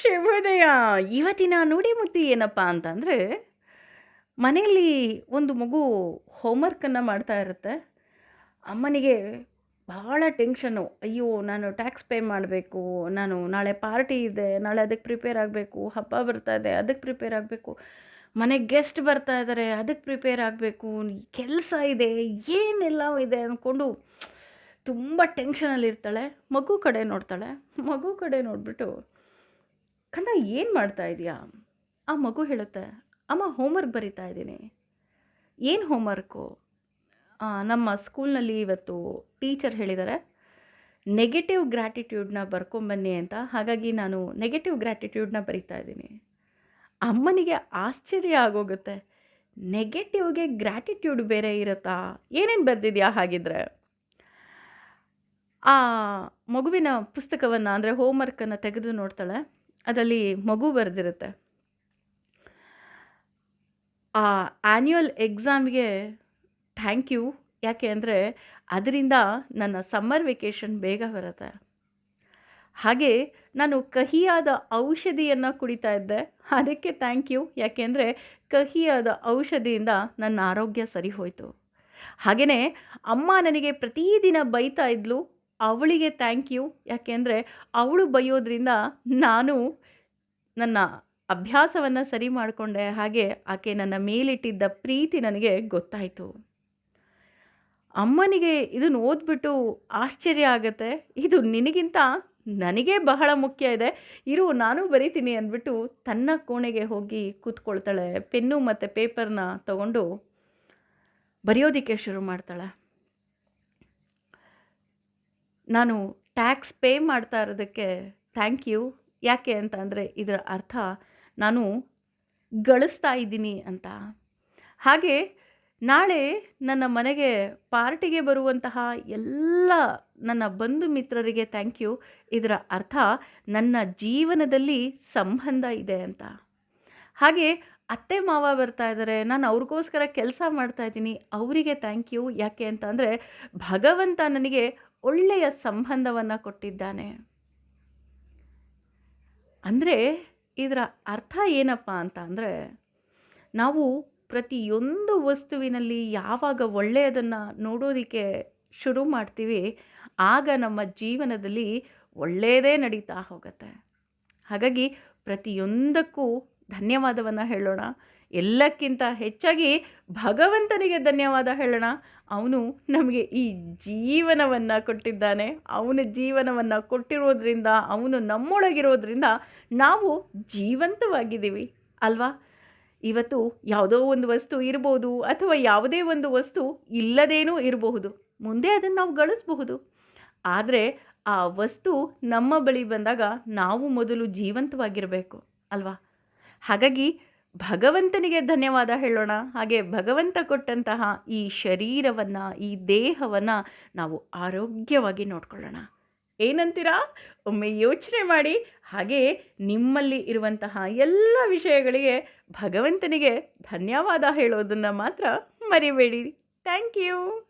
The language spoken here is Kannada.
ಶುಭೋದಯ ಇವತ್ತಿನ ನುಡಿಮುತ್ತಿ ಏನಪ್ಪ ಅಂತಂದರೆ, ಮನೆಯಲ್ಲಿ ಒಂದು ಮಗು ಹೋಮ್ವರ್ಕನ್ನು ಮಾಡ್ತಾ ಇರುತ್ತೆ. ಅಮ್ಮನಿಗೆ ಭಾಳ ಟೆನ್ಷನ್ನು ಅಯ್ಯೋ, ನಾನು ಟ್ಯಾಕ್ಸ್ ಪೇ ಮಾಡಬೇಕು, ನಾನು ನಾಳೆ ಪಾರ್ಟಿ ಇದೆ, ನಾಳೆ ಅದಕ್ಕೆ ಪ್ರಿಪೇರ್ ಆಗಬೇಕು, ಹಬ್ಬ ಬರ್ತಾ ಇದೆ, ಅದಕ್ಕೆ ಪ್ರಿಪೇರ್ ಆಗಬೇಕು. ಮನೆಗೆ ಗೆಸ್ಟ್ ಬರ್ತಾ ಇದ್ದಾರೆ ಅದಕ್ಕೆ ಪ್ರಿಪೇರ್ ಆಗಬೇಕು. ಕೆಲಸ ಇದೆ, ಏನೆಲ್ಲ ಇದೆ ಅಂದ್ಕೊಂಡು ತುಂಬ ಟೆನ್ಷನಲ್ಲಿರ್ತಾಳೆ ಮಗು ಕಡೆ ನೋಡ್ತಾಳೆ. ಮಗು ಕಡೆ ನೋಡಿಬಿಟ್ಟು ಕಂದ ಏನು ಮಾಡ್ತಾ ಇದೆಯಾ? ಆ ಮಗು ಹೇಳುತ್ತೆ, ಅಮ್ಮ ಹೋಮ್ವರ್ಕ್ ಬರಿತಾ ಇದ್ದೀನಿ. ಏನು ಹೋಮ್ವರ್ಕು ನಮ್ಮ ಸ್ಕೂಲ್ನಲ್ಲಿ ಇವತ್ತು ಟೀಚರ್ ಹೇಳಿದ್ದಾರೆ, ನೆಗೆಟಿವ್ ಗ್ರ್ಯಾಟಿಟ್ಯೂಡ್ನ ಬರ್ಕೊಂಬನ್ನಿ ಅಂತ, ಹಾಗಾಗಿ ನಾನು ನೆಗೆಟಿವ್ ಗ್ರ್ಯಾಟಿಟ್ಯೂಡ್ನ ಬರಿತಾ ಇದ್ದೀನಿ. ಅಮ್ಮನಿಗೆ ಆಶ್ಚರ್ಯ ಆಗೋಗುತ್ತೆ, ನೆಗೆಟಿವ್ಗೆ ಗ್ರ್ಯಾಟಿಟ್ಯೂಡ್ ಬೇರೆ ಇರುತ್ತಾ? ಏನೇನು ಬರೆದಿದೆಯಾ ಹಾಗಿದ್ರೆ? ಆ ಮಗುವಿನ ಪುಸ್ತಕವನ್ನು, ಅಂದರೆ ಹೋಮ್ವರ್ಕನ್ನು ತೆಗೆದು ನೋಡ್ತಾಳೆ. ಅದರಲ್ಲಿ ಮಗು ಬರೆದಿರುತ್ತೆ. ಆ ಆ್ಯನ್ಯುವಲ್ ಎಕ್ಸಾಮ್ಗೆ ಥ್ಯಾಂಕ್ ಯು ಯಾಕೆ ಅಂದರೆ ಅದರಿಂದ ನನ್ನ ಸಮ್ಮರ್ ವೆಕೇಷನ್ ಬೇಗ ಬರುತ್ತೆ. ಹಾಗೆ ನಾನು ಕಹಿಯಾದ ಔಷಧಿಯನ್ನು ಕುಡಿತಾ ಇದ್ದೆ. ಅದಕ್ಕೆ ಥ್ಯಾಂಕ್ ಯು ಯಾಕೆಂದರೆ ಕಹಿಯಾದ ಔಷಧಿಯಿಂದ ನನ್ನ ಆರೋಗ್ಯ ಸರಿ ಹೋಯಿತು. ಹಾಗೆಯೇ ಅಮ್ಮ ನನಗೆ ಪ್ರತಿದಿನ ಬೈತಾ ಇದ್ಲು. ಅವಳಿಗೆ ಥ್ಯಾಂಕ್ ಯು ಯಾಕೆಂದರೆ ಅವಳು ಬೈಯೋದ್ರಿಂದ ನಾನು ನನ್ನ ಅಭ್ಯಾಸವನ್ನು ಸರಿ ಮಾಡಿಕೊಂಡೆ ಹಾಗೆ ಆಕೆ ನನ್ನ ಮೇಲಿಟ್ಟಿದ್ದ ಪ್ರೀತಿ ನನಗೆ ಗೊತ್ತಾಯಿತು. ಅಮ್ಮನಿಗೆ ಇದನ್ನು ಓದ್ಬಿಟ್ಟು ಆಶ್ಚರ್ಯ ಆಗುತ್ತೆ. ಇದು ನಿನಗಿಂತ ನನಗೆ ಬಹಳ ಮುಖ್ಯ ಇದೆ. ಇರು, ನಾನು ಬರಿತೀನಿ ಅಂದ್ಬಿಟ್ಟು ತನ್ನ ಕೋಣೆಗೆ ಹೋಗಿ ಕೂತ್ಕೊಳ್ತಾಳೆ. ಪೆನ್ನು ಮತ್ತು ಪೇಪರ್ನ ತಗೊಂಡು ಬರೆಯೋದಕ್ಕೆ ಶುರು ಮಾಡ್ತಾಳೆ. ನಾನು ಟ್ಯಾಕ್ಸ್ ಪೇ ಮಾಡ್ತಾ ಇರೋದಕ್ಕೆ ಥ್ಯಾಂಕ್ ಯು ಯಾಕೆ ಅಂತ ಅಂದರೆ ಇದರ ಅರ್ಥ ನಾನು ಗಳಿಸ್ತಾ ಇದ್ದೀನಿ ಅಂತ. ಹಾಗೆ ನಾಳೆ ನನ್ನ ಮನೆಗೆ ಪಾರ್ಟಿಗೆ ಬರುವಂತಹ ಎಲ್ಲ ನನ್ನ ಬಂಧು ಮಿತ್ರರಿಗೆ ಥ್ಯಾಂಕ್ ಯು ಇದರ ಅರ್ಥ ನನ್ನ ಜೀವನದಲ್ಲಿ ಸಂಬಂಧ ಇದೆ ಅಂತ. ಹಾಗೆ ಅತ್ತೆ ಮಾವ ಬರ್ತಾ ಇದ್ದಾರೆ. ನಾನು ಅವ್ರಿಗೋಸ್ಕರ ಕೆಲಸ ಮಾಡ್ತಾ ಇದ್ದೀನಿ. ಅವರಿಗೆ ಥ್ಯಾಂಕ್ ಯು ಯಾಕೆ ಅಂತ ಅಂದರೆ ಭಗವಂತ ನನಗೆ ಒಳ್ಳೆಯ ಸಂಬಂಧವನ್ನು ಕೊಟ್ಟಿದ್ದಾನೆ. ಅಂದರೆ ಇದರ ಅರ್ಥ ಏನಪ್ಪ ಅಂತ ಅಂದರೆ ನಾವು ಪ್ರತಿಯೊಂದು ವಸ್ತುವಿನಲ್ಲಿ ಯಾವಾಗ ಒಳ್ಳೆಯದನ್ನು ನೋಡೋದಕ್ಕೆ ಶುರು ಮಾಡ್ತೀವಿ, ಆಗ ನಮ್ಮ ಜೀವನದಲ್ಲಿ ಒಳ್ಳೆಯದೇ ನಡೀತಾ ಹೋಗುತ್ತೆ. ಹಾಗಾಗಿ ಪ್ರತಿಯೊಂದಕ್ಕೂ ಧನ್ಯವಾದವನ್ನು ಹೇಳೋಣ. ಎಲ್ಲಕ್ಕಿಂತ ಹೆಚ್ಚಾಗಿ ಭಗವಂತನಿಗೆ ಧನ್ಯವಾದ ಹೇಳೋಣ. ಅವನು ನಮಗೆ ಈ ಜೀವನವನ್ನು ಕೊಟ್ಟಿದ್ದಾನೆ. ಅವನ ಜೀವನವನ್ನು ಕೊಟ್ಟಿರೋದ್ರಿಂದ, ಅವನು ನಮ್ಮೊಳಗಿರೋದ್ರಿಂದ ನಾವು ಜೀವಂತವಾಗಿದ್ದೀವಿ, ಅಲ್ವಾ? ಇವತ್ತು ಯಾವುದೋ ಒಂದು ವಸ್ತು ಇರಬಹುದು ಅಥವಾ ಯಾವುದೇ ಒಂದು ವಸ್ತು ಇಲ್ಲದೇನೂ ಇರಬಹುದು. ಮುಂದೆ ಅದನ್ನು ನಾವು ಗಳಿಸಬಹುದು. ಆದರೆ ಆ ವಸ್ತು ನಮ್ಮ ಬಳಿ ಬಂದಾಗ ನಾವು ಮೊದಲು ಜೀವಂತವಾಗಿರಬೇಕು, ಅಲ್ವಾ? ಹಾಗಾಗಿ ಭಗವಂತನಿಗೆ ಧನ್ಯವಾದ ಹೇಳೋಣ. ಹಾಗೆ ಭಗವಂತ ಕೊಟ್ಟಂತಹ ಈ ಶರೀರವನ್ನು, ಈ ದೇಹವನ್ನು ನಾವು ಆರೋಗ್ಯವಾಗಿ ನೋಡ್ಕೊಳ್ಳೋಣ. ಏನಂತೀರಾ? ಒಮ್ಮೆ ಯೋಚನೆ ಮಾಡಿ. ಹಾಗೆ ನಿಮ್ಮಲ್ಲಿ ಇರುವಂತಹ ಎಲ್ಲ ವಿಷಯಗಳಿಗೆ ಭಗವಂತನಿಗೆ ಧನ್ಯವಾದ ಹೇಳೋದನ್ನು ಮಾತ್ರ ಮರಿಬೇಡಿ. Thank you.